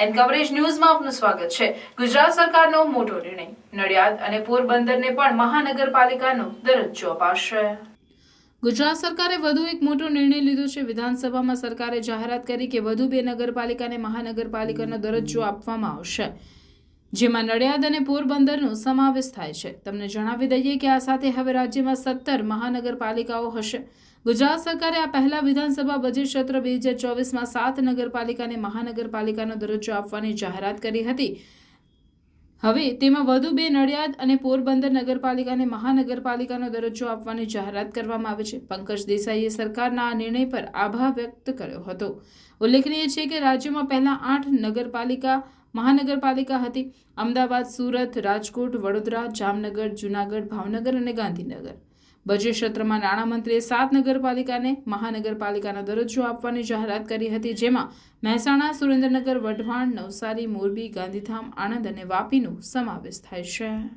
N coverage ન્યૂઝમાં આપનું સ્વાગત છે. ગુજરાત સરકારનો મોટો નિર્ણય. નડિયાદ અને પોરબંદરને પણ મહાનગરપાલિકાનો દરજ્જો અપાશે. ગુજરાત સરકારે વધુ એક મોટો નિર્ણય લીધો છે. વિધાનસભામાં સરકારે જાહેરાત કરી કે વધુ બે નગરપાલિકાને મહાનગરપાલિકાનો દરજ્જો આપવામાં આવશે. જેમાં નડિયાદ અને પોરબંદરનો સમાવેશ થાય છે. તમને જણાવી દઈએ કે આ સાથે હવે રાજ્યમાં સત્તર મહાનગરપાલિકાઓ હશે. ગુજરાત સરકારે આ પહેલા વિધાનસભા બજેટ સત્ર બે હજાર ચોવીસમાં સાત નગરપાલિકાને મહાનગરપાલિકાનો દરજ્જો આપવાની જાહેરાત કરી હતી. હવે તેમાં વધુ બે નડિયાદ અને પોરબંદર નગરપાલિકાને મહાનગરપાલિકાનો દરજ્જો આપવાની જાહેરાત કરવામાં આવી છે. પંકજ દેસાઈએ સરકારના આ નિર્ણય પર આભાર વ્યક્ત કર્યો હતો. ઉલ્લેખનીય છે કે રાજ્યમાં પહેલા આઠ નગરપાલિકા મહાનગરપાલિકા હતી. અમદાવાદ, સુરત, રાજકોટ, વડોદરા, જામનગર, જૂનાગઢ, ભાવનગર અને ગાંધીનગર. બજેટ સત્રમાં નાણામંત્રીએ સાત નગરપાલિકાને મહાનગરપાલિકાનો દરજ્જો આપવાની જાહેરાત કરી હતી, જેમાં મહેસાણા, સુરેન્દ્રનગર, વઢવાણ, નવસારી, મોરબી, ગાંધીધામ, આણંદ અને વાપીનો સમાવેશ થાય છે.